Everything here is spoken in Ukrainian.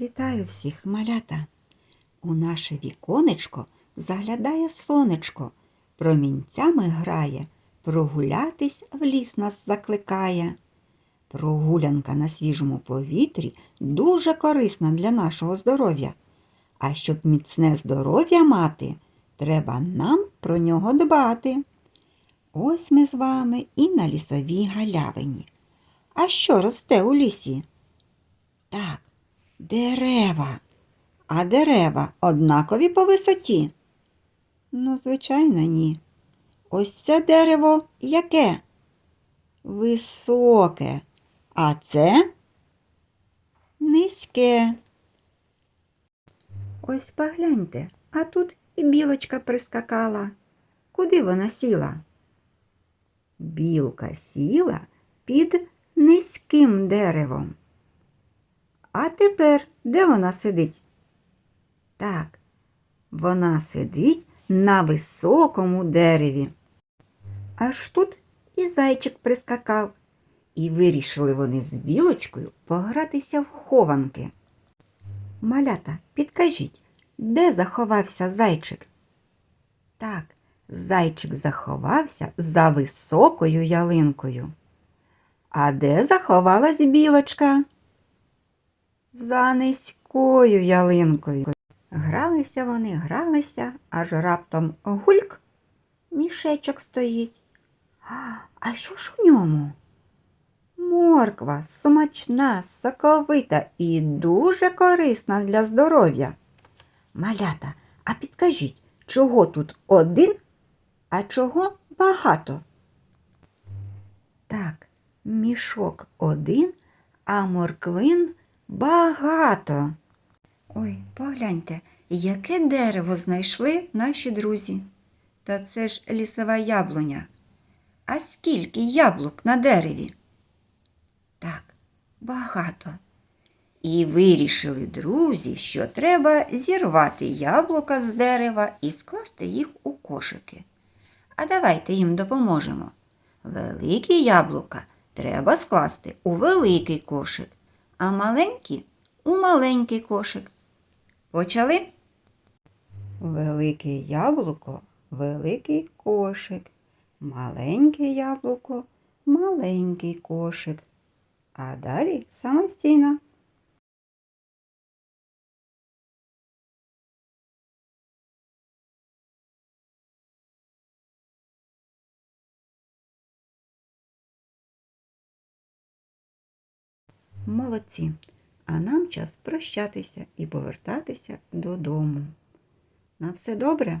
Вітаю всіх, малята! У наше віконечко заглядає сонечко, промінцями грає, прогулятись в ліс нас закликає. Прогулянка на свіжому повітрі дуже корисна для нашого здоров'я. А щоб міцне здоров'я мати, треба нам про нього дбати. Ось ми з вами і на лісовій галявині. А що росте у лісі? Так, дерева. А дерева однакові по висоті? Ну, звичайно, ні. Ось це дерево яке? Високе. А це низьке. Ось погляньте, а тут і білочка прискакала. Куди вона сіла? Білка сіла під низьким деревом. А тепер де вона сидить? Так, вона сидить на високому дереві. Аж тут і зайчик прискакав, і вирішили вони з білочкою погратися в хованки. Малята, підкажіть, де заховався зайчик? Так, зайчик заховався за високою ялинкою. А де заховалась білочка? За низькою ялинкою. Гралися вони, гралися, аж раптом гульк, мішечок стоїть. А, що ж у ньому? Морква смачна, соковита і дуже корисна для здоров'я. Малята, а підкажіть, чого тут один, а чого багато? Так, мішок один, а морквин багато. Ой, погляньте, яке дерево знайшли наші друзі. Та це ж лісова яблуня. А скільки яблук на дереві? Так, багато. І вирішили друзі, що треба зірвати яблука з дерева і скласти їх у кошики. А давайте їм допоможемо. Великі яблука треба скласти у великий кошик, а маленькі у маленький кошик. Почали? Велике яблуко, великий кошик, маленьке яблуко, маленький кошик. А далі самостійно. Молодці. А нам час прощатися і повертатися додому. На все добре?